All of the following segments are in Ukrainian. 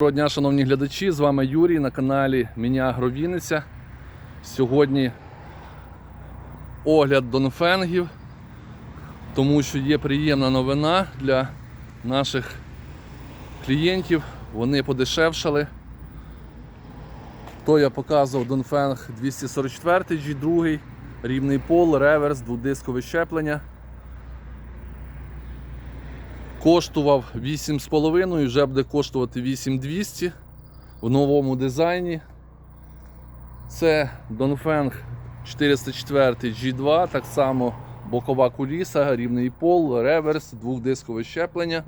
Доброго дня, шановні глядачі, з вами Юрій на каналі Міня Агровіниця. Сьогодні огляд донфенгів, тому що є приємна новина для наших клієнтів. Вони подешевшали. То я показував Донфенг 244 G2, рівний пол, реверс, дводискове щеплення. Коштував 8,5, вже буде коштувати 8200 в новому дизайні. Це Dongfeng 404 G2, так само бокова куліса, рівний пол, реверс, двохдискове щеплення.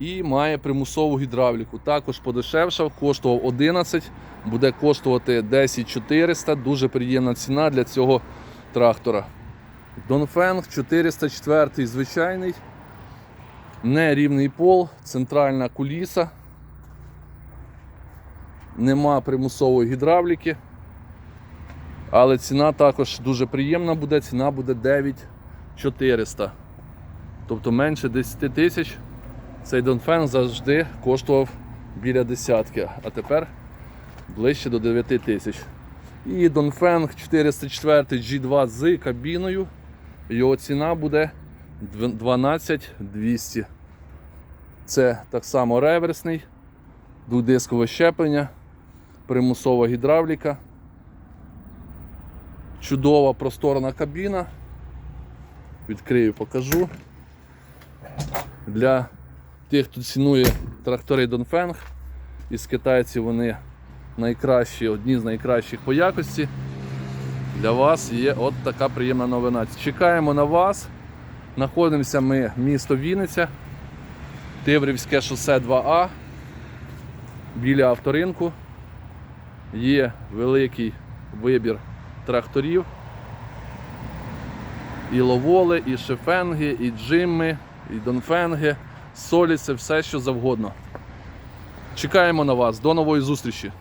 І має примусову гідравліку. Також подешевшав, коштував 11, буде коштувати 10400. Дуже приємна ціна для цього трактора. Dongfeng 404 звичайний. Нерівний пол, центральна куліса. Нема примусової гідравліки. Але ціна також дуже приємна буде, ціна буде 9400. Тобто менше 10 тисяч. Цей Донфен завжди коштував біля десятки, а тепер ближче до 9 тисяч. І Донфенг 404 G2 з кабіною. Його ціна буде 12200. Це так само реверсний, двудискове щеплення, примусова гідравліка, чудова просторна кабіна. Відкрию, покажу. Для тих, хто цінує трактори Донфенг, із китайців вони найкращі, одні з найкращих по якості. Для вас є от така приємна новина. Чекаємо на вас. Знаходимося ми місто Вінниця, Тиврівське шосе 2А. Біля авторинку. Є великий вибір тракторів. І ловоли, і шефенги, і джимми, і донфенги, соліси, все що завгодно. Чекаємо на вас. До нової зустрічі!